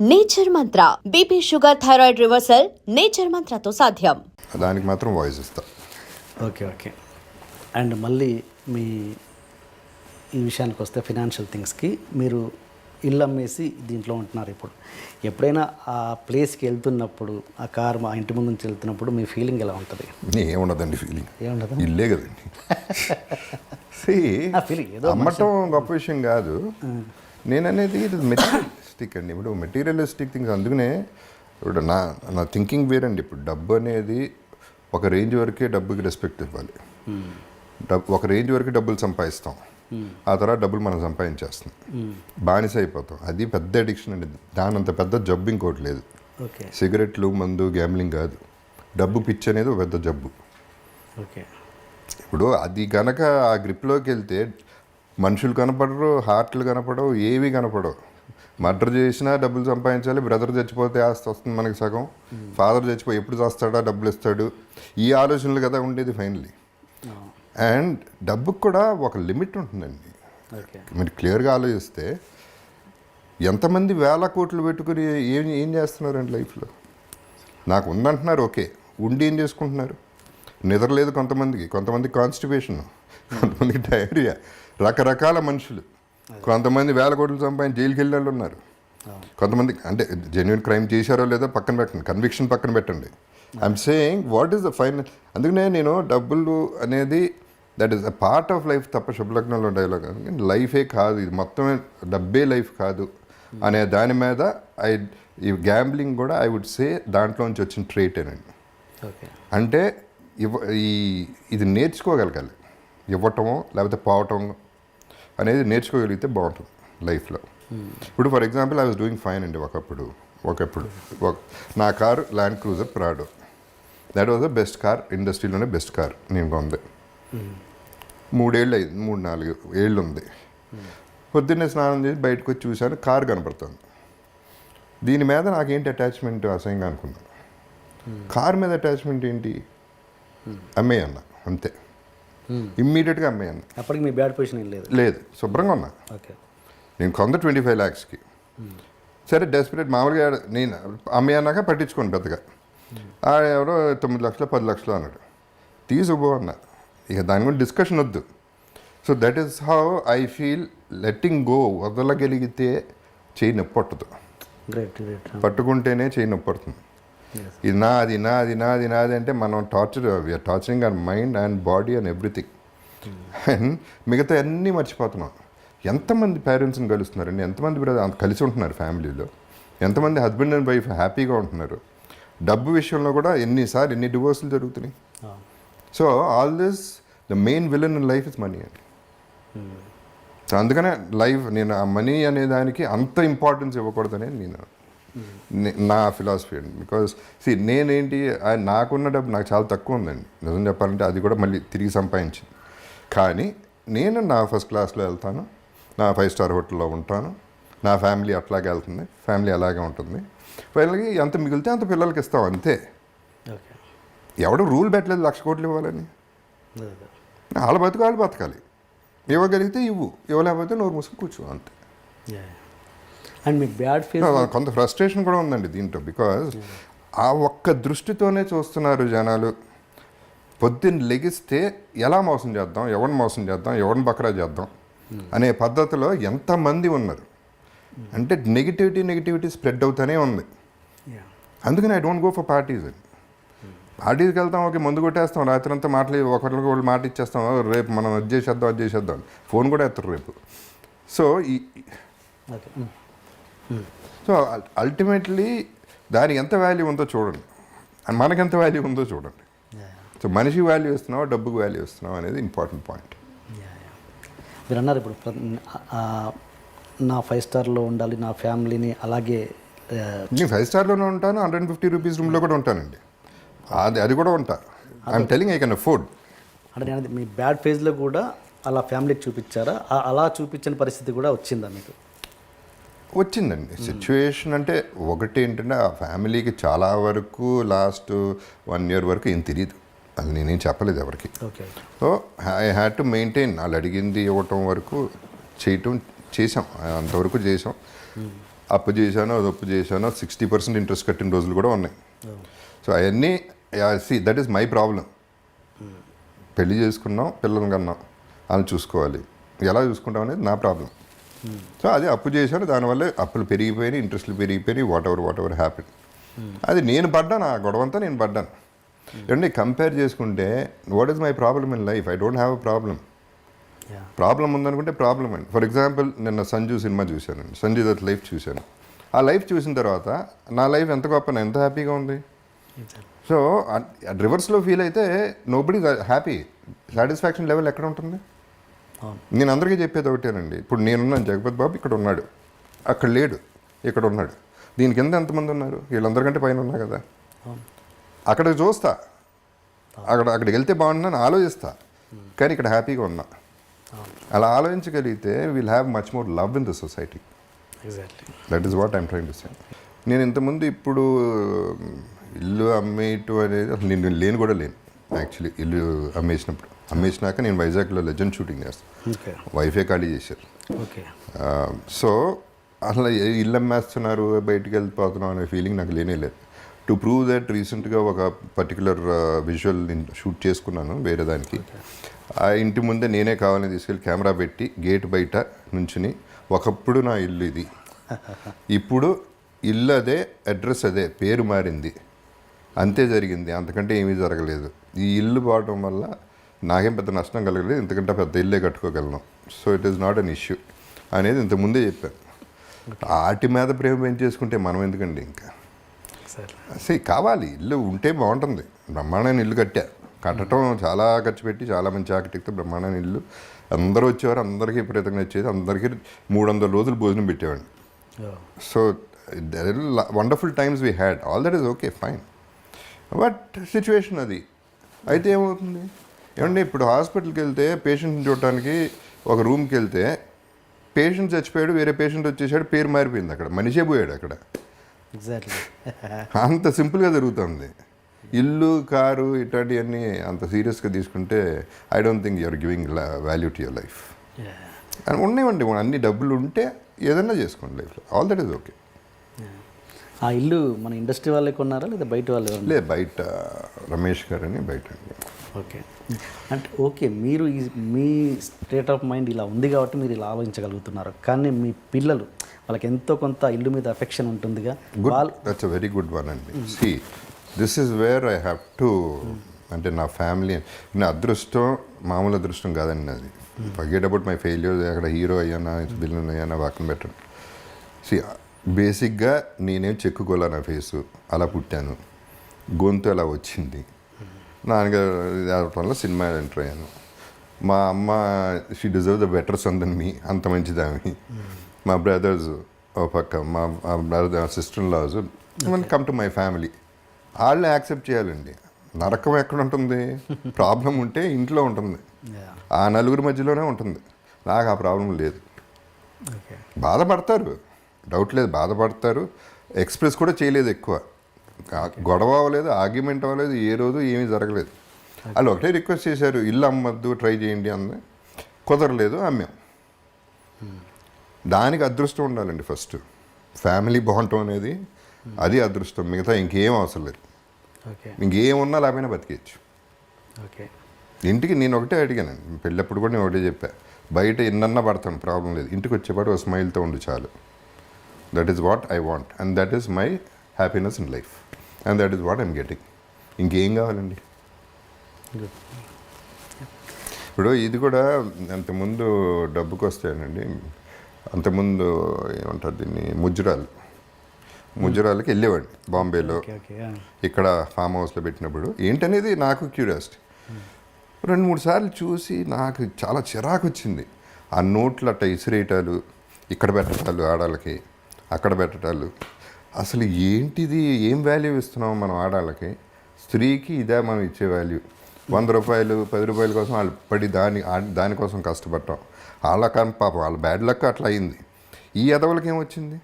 Nature Mantra BP sugar thyroid reversal nature మంత్రతో సాధ్యం. దానికి మాత్రం వాయిస్ ఇస్తా. Okay okay. అండ్ మళ్ళీ మీ ఈ విషయానికి వస్తే ఫినాన్షియల్ థింగ్స్కి మీరు ఇల్లు అమ్మేసి దీంట్లో ఉంటున్నారు ఇప్పుడు. ఎప్పుడైనా ఆ ప్లేస్కి వెళ్తున్నప్పుడు ఆ కార్ మా ఇంటి ముందు నుంచి వెళ్తున్నప్పుడు మీ ఫీలింగ్ ఎలా ఉంటుంది? ఏముండదండి ఫీలింగ్. ఏముండదు ఇల్లే కదండి. ఏదో అమ్మటం గొప్ప విషయం కాదు. నేను అనేది ఇది మెటీరియలిస్టిక్ అండి. ఇప్పుడు మెటీరియలిస్టిక్ థింగ్స్ అందుకనే ఇప్పుడు నా నా థింకింగ్ వేరండి. ఇప్పుడు డబ్బు అనేది ఒక రేంజ్ వరకే డబ్బుకి రెస్పెక్ట్ ఇవ్వాలి. డబ్బు ఒక రేంజ్ వరకు డబ్బులు సంపాదిస్తాం. ఆ తర్వాత డబ్బులు మనం సంపాదించేస్తాం. బానిస అయిపోతాం. అది పెద్ద అడిక్షన్ అండి. దాని అంత పెద్ద జబ్బు ఇంకోటి లేదు. ఓకే. సిగరెట్లు మందు గ్యామ్లింగ్ కాదు. డబ్బు పిచ్చి అనేది ఒక పెద్ద జబ్బు. ఓకే. ఇప్పుడు అది గనక ఆ గ్రిప్లోకి వెళ్తే మనుషులు కనపడరు హార్ట్లు కనపడవు ఏవి కనపడవు. మర్డర్ చేసినా డబ్బులు సంపాదించాలి బ్రదర్ చచ్చిపోతే ఆస్తి వస్తుంది మనకి సగం. ఫాదర్ చచ్చిపోయి ఎప్పుడు చేస్తాడా డబ్బులు ఇస్తాడు? ఈ ఆలోచనలు కదా ఉండేది ఫైనలీ అండ్ డబ్బుకు కూడా ఒక లిమిట్ ఉంటుందండి. మీరు క్లియర్గా ఆలోచిస్తే ఎంతమంది వేల కోట్లు పెట్టుకుని ఏం ఏం చేస్తున్నారండి లైఫ్లో? నాకు ఉందంటున్నారు ఓకే. ఉండి ఏం చేసుకుంటున్నారు? నిద్ర లేదు కొంతమందికి. కొంతమంది కాన్స్టిపేషన్ కొంతమందికి డయేరియా రకరకాల మనుషులు. కొంతమంది వేల కోట్లు సంపాదించి జైలుకి వెళ్ళే వాళ్ళు ఉన్నారు కొంతమంది అంటే జెన్యున్ క్రైమ్ చేశారో లేదో పక్కన పెట్టండి. కన్విక్షన్ పక్కన పెట్టండి. I'm saying what is the final అందుకనే నేను డబ్బులు అనేది that is a part of life తప్ప శుభలగ్నంలో డైలాగ్ లైఫే కాదు. ఇది మొత్తమే డబ్బే లైఫ్ కాదు అనే దాని మీద ఐ ఈ గ్యాంబ్లింగ్ కూడా ఐ వుడ్ సే దాంట్లోంచి వచ్చిన ట్రేటేనండి ఓకే. అంటే ఇవ్వ ఈ ఇది నేర్చుకోగలగాలి. ఇవ్వటమో లేకపోతే పోవటం అనేది నేర్చుకోగలిగితే బాగుంటుంది లైఫ్లో. ఇప్పుడు for example I was doing fine అండి ఒకప్పుడు ఒకప్పుడు. ఒక నా car Land Cruiser Prado that was the best car ఇండస్ట్రీలోనే best car నేను కొంది మూడేళ్ళు అయింది మూడు నాలుగు ఏళ్ళు ఉంది పొద్దున్నే స్నానం చేసి బయటకు వచ్చి చూశాను కారు కనపడుతుంది. దీని మీద నాకేంటి అటాచ్మెంట్ అసహ్యంగా అనుకున్నాను కార్ మీద అటాచ్మెంట్ ఏంటి? అమ్మేయన్న అంతే. ఇమ్మీడియట్గా అమ్మేయన్న అప్పటికి మీ బ్యాడ్ పొజిషన్ లేదు? లేదు శుభ్రంగా ఉన్నా. ఓకే. నేను కొంత ట్వంటీ ఫైవ్ ల్యాక్స్కి సరే డెస్పరేట్ మామూలుగా నేను అమ్మాయి అన్నాక పట్టించుకోను పెద్దగా. ఆ ఎవరో తొమ్మిది లక్షలు పది లక్షలు అన్నాడు. తీసుకుపో అన్న. ఇక దాని గురించి డిస్కషన్ వద్దు. So that is how I feel letting go వదలగలిగితే చేయి నొప్పి పట్టదు. గ్రేట్ గ్రేట్ పట్టుకుంటేనే చేయి నొప్పి పడుతుంది. ఇది నాది నాది నాది నాది అంటే మనం torture we're torturing our mind and body and everything and మిగతా అన్నీ మర్చిపోతున్నాం. ఎంతమంది పేరెంట్స్ని కలుస్తున్నారండి? ఎంతమంది బ్రదర్ కలిసి ఉంటున్నారు ఫ్యామిలీలో. ఎంతమంది హస్బెండ్ అండ్ వైఫ్ హ్యాపీగా ఉంటున్నారు. డబ్బు విషయంలో కూడా ఎన్నిసార్లు ఎన్ని డివోర్సులు జరుగుతున్నాయి. So all this the main villain in life is money అండి. సో అందుకనే లైఫ్ నేను ఆ మనీ అనే దానికి అంత ఇంపార్టెన్స్ ఇవ్వకూడదనే నేను నే- ఫిలాసఫీ అండి. బికాస్ సి నేనేంటి నాకున్న డబ్బు నాకు చాలా తక్కువ ఉందండి. నిజం చెప్పాలంటే అది కూడా మళ్ళీ తిరిగి సంపాదించింది. కానీ నేను నా ఫస్ట్ క్లాస్లో వెళ్తాను నా ఫైవ్ స్టార్ హోటల్లో ఉంటాను నా ఫ్యామిలీ అట్లాగే వెళ్తుంది ఫ్యామిలీ అలాగే ఉంటుంది. వాళ్ళకి ఎంత మిగిలితే అంత పిల్లలకి ఇస్తాం అంతే. ఎవడు రూల్ పెట్టలేదు లక్ష కోట్లు ఇవ్వాలని. వాళ్ళ బతుకు వాళ్ళు బతకాలి. ఇవ్వగలిగితే ఇవ్వు ఇవ్వలేకపోతే నోరు మూసుకు కూర్చో అంతే. అండ్ మీ బ్యాడ్ ఫేస్ కొంత ఫ్రస్ట్రేషన్ కూడా ఉందండి దీంట్లో బికాజ్ ఆ ఒక్క దృష్టితోనే చూస్తున్నారు జనాలు. పొద్దున్న లెగిస్తే ఎలా మోసం చేద్దాం ఎవరిని మోసం చేద్దాం ఎవరిని బకరా చేద్దాం అనే పద్ధతిలో ఎంతమంది ఉన్నారు. అంటే నెగిటివిటీ నెగిటివిటీ స్ప్రెడ్ అవుతూనే ఉంది. అందుకని I don't go for parties అండి పార్టీస్కి వెళ్తాం ఓకే ముందు కొట్టేస్తాం రాత్రి అంతా మాటలు ఒకరికి ఒకళ్ళు మాట ఇచ్చేస్తాం "ఓ, రేపు మనం అది చేసేద్దాం అది చేసేద్దాం అని." ఫోన్ కూడా ఎత్తారు రేపు. సో ఈ ఓకే సో అల్టిమేట్లీ దానికి ఎంత వాల్యూ ఉందో చూడండి. అండ్ మనకి ఎంత వాల్యూ ఉందో చూడండి. సో మనిషి వాల్యూ ఇస్తున్నావా డబ్బుకు వాల్యూ ఇస్తున్నావా అనేది ఇంపార్టెంట్ పాయింట్ మీరు అన్నారు ఇప్పుడు నా ఫైవ్ స్టార్లో ఉండాలి నా ఫ్యామిలీని అలాగే నేను ఫైవ్ స్టార్లోనే ఉంటాను హండ్రెడ్ ఫిఫ్టీ రూపీస్ రూమ్లో కూడా ఉంటానండి. అది అది కూడా ఉంటా. I'm telling I can afford అంటే నేను మీ బ్యాడ్ ఫేజ్లో కూడా అలా ఫ్యామిలీకి చూపించారా? అలా చూపించని పరిస్థితి కూడా వచ్చిందా మీకు? వచ్చిందండి. సిచ్యువేషన్ అంటే ఒకటి ఏంటంటే ఆ ఫ్యామిలీకి చాలా వరకు లాస్ట్ వన్ ఇయర్ వరకు ఏం తెలియదు అది నేనేం చెప్పలేదు ఎవరికి. Okay. So I had to maintain. వాళ్ళు అడిగింది ఇవ్వటం వరకు చేయటం చేసాం అంతవరకు చేసాం అప్పు చేశానో అది అప్పు చేశానో సిక్స్టీ పర్సెంట్ ఇంట్రెస్ట్ కట్టిన రోజులు కూడా ఉన్నాయి. సో అవన్నీ see that is my problem. పెళ్ళి చేసుకున్నాం పిల్లల్ని కన్నాం. అని చూసుకోవాలి. ఎలా చూసుకుంటాం అనేది నా ప్రాబ్లం. సో అది అప్పు చేశాను. దానివల్ల అప్పులు పెరిగిపోయినాయి ఇంట్రెస్ట్లు పెరిగిపోయినాయి whatever whatever happy అది నేను పడ్డాను ఆ గొడవ అంతా నేను పడ్డాను. ఏమంటే కంపేర్ చేసుకుంటే what is my problem in life I don't have a problem problem ఉందనుకుంటే problem అండి. ఫర్ ఎగ్జాంపుల్ నిన్న సంజు సినిమా చూశాను. సంజయ్ దత్ లైఫ్ చూశాను. ఆ లైఫ్ చూసిన తర్వాత నా లైఫ్ ఎంత గొప్ప ఎంత హ్యాపీగా ఉంది? సో రివర్స్లో ఫీల్ అయితే నోబడి హ్యాపీ సాటిస్ఫాక్షన్ లెవెల్ ఎక్కడ ఉంటుంది? నేను అందరికీ చెప్పేది ఒకటేనండి. ఇప్పుడు నేనున్నాను జగపతి బాబు ఇక్కడ ఉన్నాడు. అక్కడ లేడు ఇక్కడ ఉన్నాడు. దీని కింద ఎంతమంది ఉన్నారు? వీళ్ళందరికంటే పైన ఉన్నా కదా? అవును. అక్కడికి చూస్తా. అక్కడ అక్కడికి వెళ్తే బాగుంటుందని ఆలోచిస్తా. కానీ ఇక్కడ హ్యాపీగా ఉన్నా. అలా ఆలోచించగలిగితే will have much more love in the society exactly that is what I'm trying to say నేను ఇంతకుముందు ఇప్పుడు ఇల్లు అమ్మేయటం అనేది అసలు నేను లేను కూడా లేను యాక్చువల్లీ ఇల్లు అమ్మేసినప్పుడు. అమ్మేసినాక నేను వైజాగ్లో లెజెండ్ షూటింగ్ చేస్తాను వైఫే ఖాళీ చేశారు. ఓకే. సో అసలు ఇల్లు అమ్మేస్తున్నారు బయటికి వెళ్ళిపోతున్నాం అనే ఫీలింగ్ నాకు లేనే లేదు. టు ప్రూవ్ దట్ రీసెంట్గా ఒక పర్టికులర్ విజువల్ నేను షూట్ చేసుకున్నాను వేరే దానికి. ఆ ఇంటి ముందే నేనే కావాలని తీసుకెళ్ళి కెమెరా పెట్టి గేట్ బయట నుంచుని ఒకప్పుడు నా ఇల్లు ఇది. ఇప్పుడు ఇల్లు అదే అడ్రస్ అదే పేరు మారింది. అంతే జరిగింది. అంతకంటే ఏమీ జరగలేదు. ఈ ఇల్లు పోవడం వల్ల నాకేం పెద్ద నష్టం కలగలేదు ఇంతకంటే పెద్ద ఇల్లే కట్టుకోగలను. So it is not an issue అనేది ఇంతకుముందే చెప్పాను. ఆటి మీద ప్రేమ పెంచేసుకుంటే మనం ఎందుకండి ఇంకా? సరే. సే కావాలి. ఇల్లు ఉంటే బాగుంటుంది. బ్రహ్మాండమైన ఇల్లు కట్టా. కట్టడం చాలా ఖర్చు పెట్టి చాలా మంచి ఆర్కిటెక్ట్ బ్రహ్మాండమైన ఇల్లు. అందరూ వచ్చేవారు అందరికీ విపరీతంగా వచ్చేది అందరికీ మూడు వందల రోజులు భోజనం పెట్టేవాడిని. So wonderful times we had all that is okay fine but situation అది. అయితే ఏమవుతుంది? ఏమంటే ఇప్పుడు హాస్పిటల్కి వెళ్తే పేషెంట్ని చూడటానికి ఒక రూమ్కి వెళ్తే పేషెంట్ చచ్చిపోయాడు వేరే పేషెంట్ వచ్చేసాడు పేరు మారిపోయింది అక్కడ మనిషే పోయాడు అక్కడ. ఎగ్జాక్ట్లీ. అంత సింపుల్గా జరుగుతుంది. ఇల్లు కారు ఇట్లాంటివన్నీ అంత సీరియస్గా తీసుకుంటే I don't think you're giving value to your life. అని ఉన్నాయండి అన్ని డబ్బులు ఉంటే ఏదన్నా చేసుకోండి లైఫ్లో ఆల్ దట్ ఈస్ ఓకే. ఆ ఇల్లు మన ఇండస్ట్రీ వాళ్ళే కొన్నారా లేదా బయట వాళ్ళు ఎవరన్నా? లే బయట రమేష్ గారు అని బయట అండి. ఓకే. అంటే ఓకే మీరు ఈ మీ స్టేట్ ఆఫ్ మైండ్ ఇలా ఉంది కాబట్టి మీరు ఇలా ఆలోచించగలుగుతున్నారు. కానీ మీ పిల్లలు వాళ్ళకి ఎంతో కొంత ఇల్లు మీద అఫెక్షన్ ఉంటుందిగా. దట్స్ వెరీ గుడ్ వన్ అండి see this is where I have to అంటే నా ఫ్యామిలీ నా అదృష్టం మామూలు అదృష్టం కాదండి అది ఫర్గెట్ అబౌట్ మై ఫెయిల్యూర్ అక్కడ హీరో అయ్యానా విలన్ అయ్యానా పక్కన పెట్టండి సి బేసిక్గా నేనేం చెక్కుకోలే నా ఫేసు అలా పుట్టాను. గొంతు అలా వచ్చింది. నాన్నగారు ఇది అవటం వల్ల సినిమా ఎంటర్ అయ్యాను. మా అమ్మ she deserve the better son then me అంత మంచిది ఆమె. మా బ్రదర్స్ ఓ పక్క మా brother sister laws come to my family వాళ్ళని యాక్సెప్ట్ చేయాలండి. నరకం ఎక్కడ ఉంటుంది? ప్రాబ్లం ఉంటే ఇంట్లో ఉంటుంది. ఆ నలుగురి మధ్యలోనే ఉంటుంది. నాకు ఆ ప్రాబ్లం లేదు. బాధపడతారు. డౌట్ లేదు. బాధపడతారు. ఎక్స్ప్రెస్ కూడా చేయలేదు ఎక్కువ. గొడవ అవ్వలేదు ఆర్గ్యుమెంట్ అవ్వలేదు ఏ రోజు ఏమీ జరగలేదు. వాళ్ళు ఒకటే రిక్వెస్ట్ చేశారు ఇల్లు అమ్మద్దు ట్రై చేయండి అంది. కుదరలేదు అమ్మాం. దానికి అదృష్టం ఉండాలండి ఫస్ట్. ఫ్యామిలీ బాగుంటాం అనేది అది అదృష్టం. మిగతా ఇంకేం అవసరం లేదు. ఇంకేమున్నా లేకపోయినా బతికేయచ్చు. ఓకే. ఇంటికి నేను ఒకటే అడిగానండి. పెళ్ళప్పుడు కూడా నేను ఒకటే చెప్పా. బయట ఎన్నన్నా పడతాను ప్రాబ్లం లేదు. ఇంటికి వచ్చేపాటు ఒక స్మైల్తో ఉండు చాలు. That is what I want and that is my happiness in life and that is what I'm getting ఇంకేం కావాలండి? ఇప్పుడు ఇది కూడా అంతకుముందు డబ్బుకి వస్తాయనండి. అంతకుముందు ఏమంటారు దీన్ని? ముజ్జురాలు ముజ్జురాలకి వెళ్ళేవాడిని బాంబేలో. ఇక్కడ ఫామ్ హౌస్లో పెట్టినప్పుడు. ఏంటనేది నాకు క్యూరియాసిటీ. రెండు మూడు సార్లు చూసి నాకు చాలా చిరాకు వచ్చింది. ఆ నోట్లు అట్ట ఇసిరేయటాలు ఇక్కడ పెట్టటాలు ఆడాళ్ళకి అక్కడ పెట్టటాలు. అసలు ఏంటిది? ఏం వాల్యూ ఇస్తున్నాం మనం ఆడాళ్ళకి? స్త్రీకి ఇదే మనం ఇచ్చే వాల్యూ వంద రూపాయలు పది రూపాయల కోసం వాళ్ళు పడి దాని దానికోసం కష్టపడటం. వాళ్ళ కానీ పాపం వాళ్ళ బ్యాడ్ లక్ అట్లా అయింది. ఈ ఎదవలకి ఏమొచ్చింది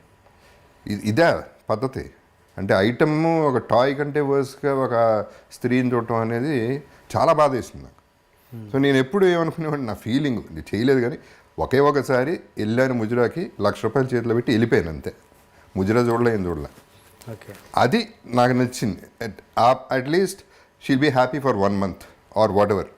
ఇదే పద్ధతి. అంటే ఐటమ్ ఒక టాయ్ కంటే వర్స్గా ఒక స్త్రీని చూడటం అనేది చాలా బాధ వేస్తుంది నాకు. సో నేను ఎప్పుడు ఏమనుకునేవాడిని? నా ఫీలింగ్ ఇది చేయలేదు కానీ ఒకే ఒకసారి వెళ్ళాను ముజురాకి లక్ష రూపాయలు చేతిలో పెట్టి వెళ్ళిపోయాను అంతే. ముజరా చూడలే ఏం చూడలే. ఓకే. అది నాకు నచ్చింది. At least she'll be happy for one month or whatever